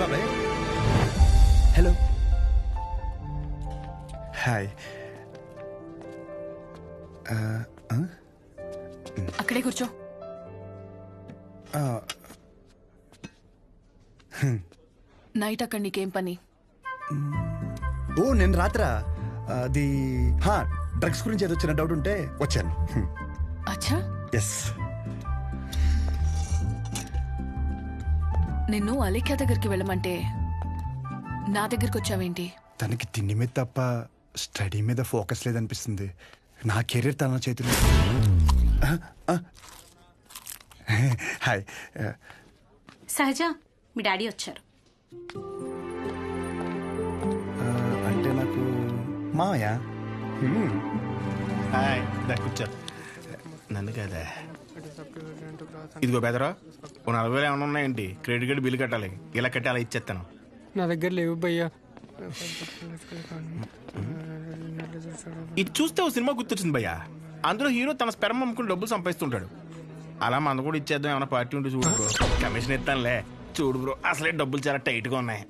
బాబాయ్ hello hi అక్కడే కూర్చో. నైట్ అక్కడ నీకేం పని? ఓ నేను రాత్రా. అది డ్రగ్స్ గురించి ఏదో చిన్న డౌట్ ఉంటే వచ్చాను. అచ్చా. ఎస్ నిన్ను అలేఖ్య దగ్గరికి వెళ్ళమంటే నా దగ్గరికి వచ్చావేంటి? తనకి తిండి మీద తప్ప స్టడీ మీద ఫోకస్ లేదనిపిస్తుంది. నా కెరీర్ తన చేతిలో. హాయ్. సహజ మీ డాడీ వచ్చారు. అంటే నాకు మామయ్య? హ్మ్. హాయ్ కూర్చో. నన్ను కదా? ఇదిగో బెదరా ఓ నలభై వేలు ఏమైనా ఉన్నాయండి? క్రెడిట్ కార్డు బిల్లు కట్టాలి. ఇలా కట్టి అలా ఇచ్చేస్తాను. నా దగ్గర లేవు భయ్యా. ఇది చూస్తే ఓ సినిమా గుర్తొచ్చింది భయ్య. అందులో హీరో తన స్పెరం అమ్ముకుని డబ్బులు సంపాదిస్తుంటాడు. అలా మన కూడా ఇచ్చేద్దాం ఏమైనా పార్టీ ఉంటే చూడు బ్రో కమిషన్ ఇస్తానులే. చూడు బ్రో అసలే డబ్బులు చాలా టైట్గా ఉన్నాయి.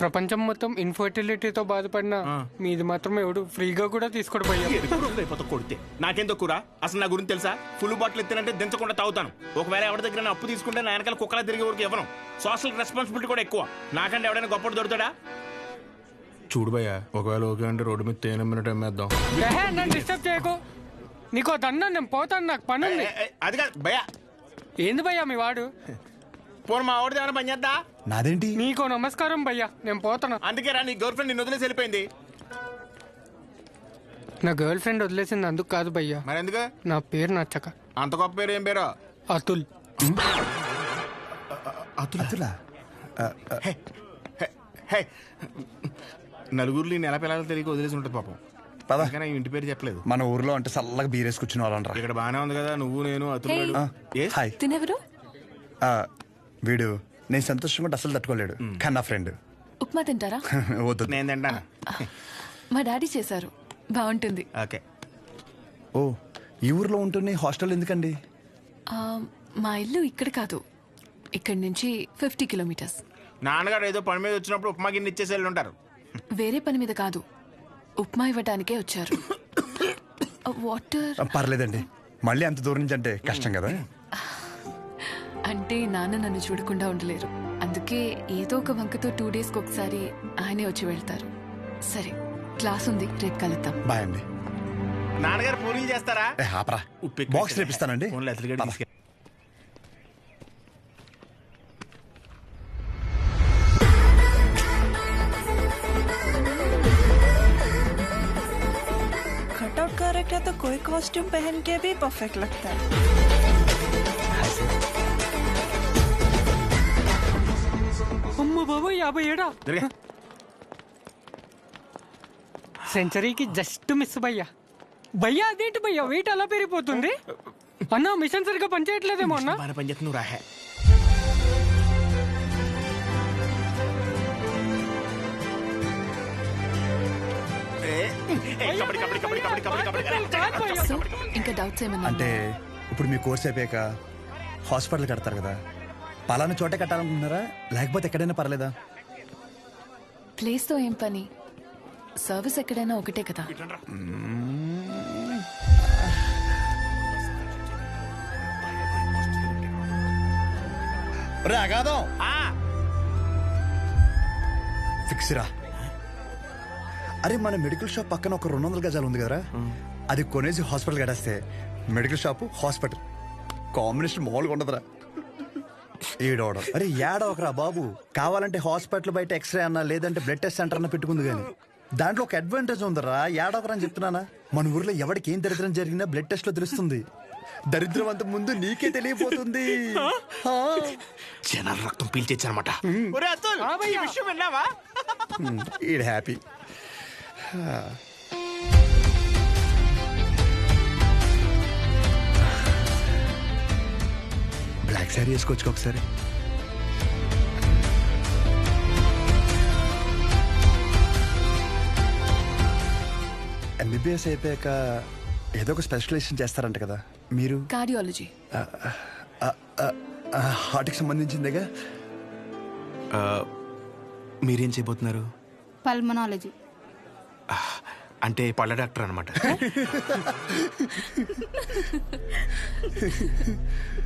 ప్రపంచం మొత్తం ఇన్ఫర్టిలిటీతో బాధపడిన మీది మాత్రం ఎవడు ఫ్రీగా కూడా తీసుకోడు భయ్యా ఎరుపు రంగు అయిపోతా కొడితే. నాకేం తక్కువ అసలు నా గురించి తెలుసా? ఫుల్ బాటిల్ ఎత్తానంటే దించకుండా తాగుతాను. ఒకవేళ ఎవరి దగ్గర అప్పు తీసుకుంటే నా వెనకాల కుక్కలా తిరిగే వరకు ఇవ్వను. సోషల్ రెస్పాన్సిబిలిటీ కూడా ఎక్కువ. నాకంటే ఎవడైనా గొప్పడు దొరుకుతాడా? చూడు భయ్య ఒకవేళ ఓకే అంటే రోడ్డు మీద తేనె మినిట్ అమ్మేద్దాం. నన్ను డిస్టర్బ్ చేయకు. నీకో దన్నా నేను పోతాను నాకు పని ఉంది అది కాదు భయ్య. ఏంది భయ్యా మీ వాడు? పోను మా ఆవిడది ఏమైనా పని చేద్దా? నాదేంటి? నీకో నమస్కారం భయ్యా నేను పోతాను అందుకే రా నీ గర్ల్ ఫ్రెండ్ నిన్ను వదిలేసి వెళ్ళిపోయింది. నా గర్ల్ ఫ్రెండ్ వదిలేసింది అందుకు కాదు భయ్యా. మరి ఎందుకు నా పేరు నచ్చక. అంత గొప్ప పేరు ఏం పేరు? అతుల్. అతులా? ఆ, ఆ, హే, హే. నలుగురిలో నెల పిల్లలు తెలియక వదిలేసి ఉంటుంది పాపం. పద. ఇంకా నా ఇంటి పేరు చెప్పలేదు. మన ఊర్లో అంటే చల్లగా బీరేసి కూర్చుని వాళ్ళనరా ఇక్కడ బానే ఉంది కదా నువ్వు నేను హాయ్. తినెవరు? ఆ, వీడు నేను సంతోషంగా ఉంటే అసలు తట్టుకోలేడు. కానీ నా ఫ్రెండ్. ఉప్మా తింటారా? వద్దు. నేను తింటాను. మా డాడీ చేశారు. బాగుంటుంది. ఓకే. ఓ ఈ ఊర్లో ఉంటున్న హాస్టల్ ఎందుకండి? ఆ, మా ఇల్లు ఇక్కడ కాదు. ఇక్కడి నుంచి ఫిఫ్టీ కిలోమీటర్స్. నాన్నగారు ఏదో పని మీద వచ్చినప్పుడు ఉప్మా గిన్నె ఇచ్చేసి వెళ్ళి ఉంటారు వేరే పని మీద కాదు. ఉప్మా ఇవ్వడానికే వచ్చారు. వాటర్. పర్లేదండి. మళ్ళీ అంత దూరం నుంచి అంటే కష్టం కదా. అంటే నాన్న నన్ను చూడకుండా ఉండలేరు అందుకే ఏదో ఒక వంకతో టూ డేస్కి ఒకసారి ఆయనే వచ్చి వెళ్తారు సరే క్లాస్ ఉంది రేపు కలుద్దాం బాయ్ అండి నాన్నగారు పూరీలు చేస్తారా ఏ, ఆపరా ఉప్పు ఎక్కువ బాక్స్ రేపిస్తానండి ఫోన్లో అతలిగడ్డ పద. తీసుకెళ్ళి. कटआउट कैरेक्टर तो कोई कॉस्ट्यूम पहन के भी परफेक्ट लगता है అమ్మ బాబు యాభై ఏడా. సెంచరీకి జస్ట్ మిస్ భయ్యా. భయ్యా అదేంటి భయ్యా? వెయిట్ అలా పెరిగిపోతుంది? అన్న మిషన్ సరిగ్గా పనిచేయట్లేదేమో అన్న. పని నువ్వు రాహే. ఇంకా డౌట్స్ ఏమన్నా? అంటే ఇప్పుడు మీ కోర్స్ అయిపోయాక హాస్పిటల్ కడతారు కదా. పలానా చోటే కట్టాలనుకుంటున్నారా? లేకపోతే ఎక్కడైనా పర్లేదా? ప్లేస్తో ఏం పని? సర్వీస్ ఎక్కడైనా ఒకటే కదా. రే అగాదం ఆ, ఫిక్స్ రా. అరే మన మెడికల్ షాప్ పక్కన ఒక రెండు వందల గజాలు ఉంది కదరా? అది కొనేసి హాస్పిటల్ కట్టేస్తే మెడికల్ షాప్ హాస్పిటల్. కాంబినేషన్ మామూలుగా ఉండదురా. ఏడవడం అరే ఏడవకరా బాబు. కావాలంటే హాస్పిటల్ బయట ఎక్స్రే అన్నా లేదంటే బ్లడ్ టెస్ట్ సెంటర్ అన్న పెట్టుకుంది కానీ దాంట్లో ఒక అడ్వాంటేజ్ ఉందరా. ఏడవకరా అని చెప్తున్నానా? మన ఊర్లో ఎవరికి ఏం దరిద్రం జరిగినా బ్లడ్ టెస్ట్లో తెలుస్తుంది. దరిద్రం అంత ముందు నీకే తెలియపోతుంది. జనాల రక్తం పీల్చేచ్చు అనమాట ఒరే అతుల్ ఈ విషయం విన్నావా? ఈడ్ హ్యాపీ. బ్లాక్ శారీ వేసుకోవచ్చు ఒకసారి ఎంబీబీఎస్ అయిపోయాక ఏదో ఒక స్పెషలైజేషన్ చేస్తారంట కదా. మీరు? కార్డియాలజీ హార్ట్కి సంబంధించిందేగా? మీరేం చేయబోతున్నారు? పల్మనాలజీ అంటే పళ్ళ డాక్టర్ అనమాట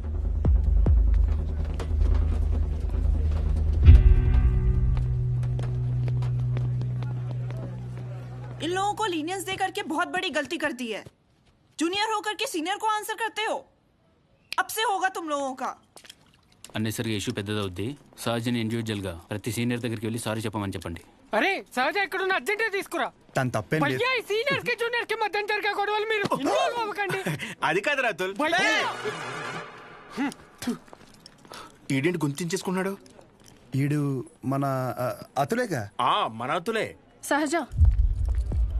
लोगों को लीनियंस दे करके बहुत बड़ी गलती कर दी है जूनियर होकर के सीनियर को आंसर करते हो अब से होगा तुम लोगों का అన్నెసరిగా ఇష్యూ పెద్దదవుద్ది సహజని ఇండివిజువల్గా ప్రతి సీనియర్ దగ్గరికి వెళ్ళి సారీ చెప్పమని చెప్పండి అరే సహజ ఎక్కడున్న అర్జెంటే తీసుకురా తను తప్పేం లేదు భయ్యా ఈ సీనియర్స్ కి జూనియర్స్ కి మధ్య జరిగే గొడవలు మీరు ఇన్వాల్వ్ అవ్వకండి అది కాదు అతుల్ భయ్యా ఈడేంటి గుంతించేసుకున్నాడు ఈడు మన ఆ, అతులేగా ఆ మన అతులే సహజ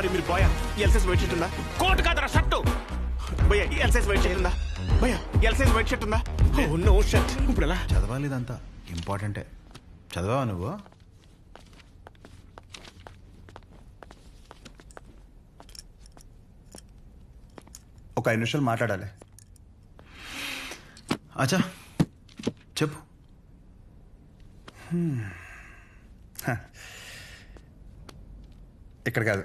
సారీ మీరు boy L size white shirt ఉందా? కోట్ కాదరా షర్ట్. భయ్యా ఎల్సెస్ వైట్ షర్ట్ ఉందా? భయ్యా ఎల్సెస్ వైట్ షర్ట్ ఉందా? Oh no shirt. ఇప్పుడు ఎలా? చదవాలి ఇదంతా ఇంపార్టెంటే. చదవా నువ్వు? ఒక ఐదు నిమిషాలు మాట్లాడాలి. అచ్చా చెప్పు. ఇక్కడ కాదు.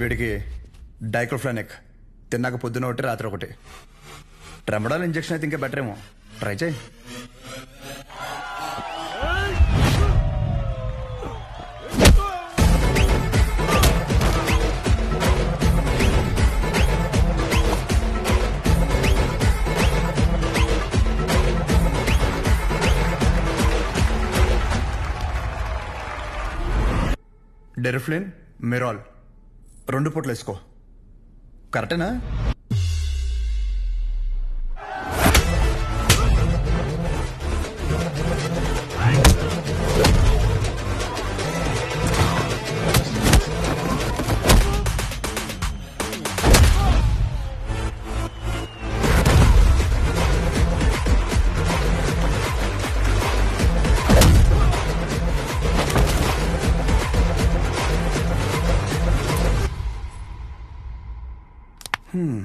వీడికి డైక్లోఫ్లానిక్ తిన్నాక పొద్దున ఒకటి రాత్రి ఒకటి. ట్రెమడాల్ ఇంజెక్షన్ అయితే ఇంకా బెటర్ ఏమో. ట్రై చేయి. డెరిఫ్లిన్ మిరాల్ రెండు పూటలు వేసుకో. కరెక్టేనా? Hmm.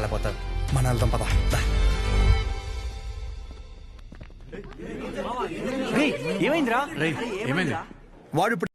నాలపోతారు మన వెళ్తాం పద. ఏమైందిరా? వాడు ఇప్పుడు